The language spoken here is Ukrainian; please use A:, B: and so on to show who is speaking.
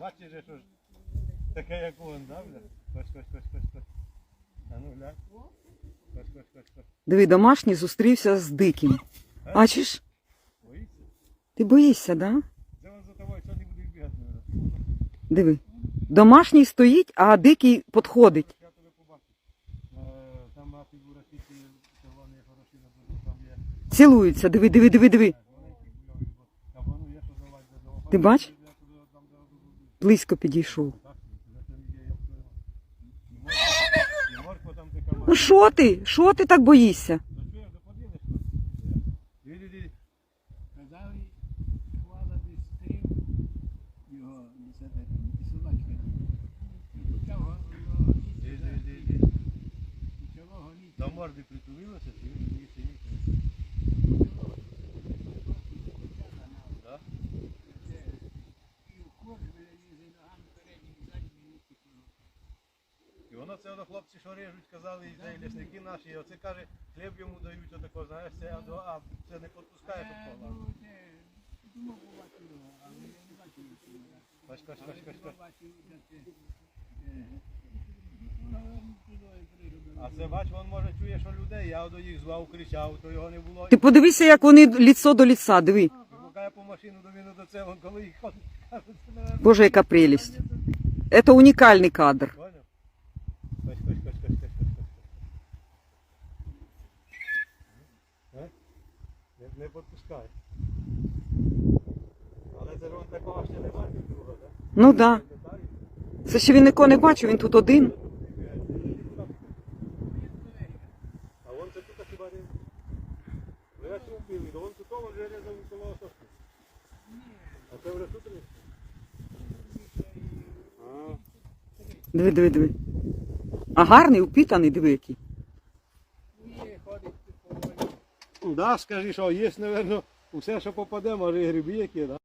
A: Бачиш, же, що ж таке, як он, да, бля? Кось, кось, кось, кось, кось. А ну, глянь. Кось, кось, кось, кось.
B: Диви, домашній зустрівся з диким. Бачиш?
A: Боїться?
B: Ти боїшся, да?
A: Це він за тобою, що не буде бігати, наверное.
B: Диви. Домашній стоїть, а дикий підходить.
A: Я тебе побачив. Е, Там мати в Росії, червоні хороші на там є.
B: Цілуються, диви, диви, диви, диви.
A: І морква там така
B: Ну що ти? Що ти так боїшся?
A: До поділиш? Іди, воно це воно хлопці, що режуть, казали, і і лісники наші, і оце каже, хліб йому дають, отако, знаєш, це, а, а це не підпускає
C: я побачив, де це, е, ну, туди пригодили.
A: А це бач, він може чує, що людей, я до їх звав, кричав, то його не було.
B: Ти подивися, як вони ліцо до ліца, диви.
A: Гукає по машину до мене до це, він коли їх ходить,
B: Боже, яка прелість. Це унікальний кадр.
A: Понял? Кось, кось, кось, кось, кось, кось, кось. Е? Не, не підпускай. Але це ж він такого ще не бачив так?
B: Ну да. Це ще він нікого не бачив, він тут один.
A: А вон це тут хіба не... Ну я білий, то вон тут вже різав коло сосни. А це вже тут різав? А,
B: Диви, диви, диви. А гарний, упітаний, диви який.
A: Да, скажи, що є, мабуть, усе, що попаде, може і гриби які, да?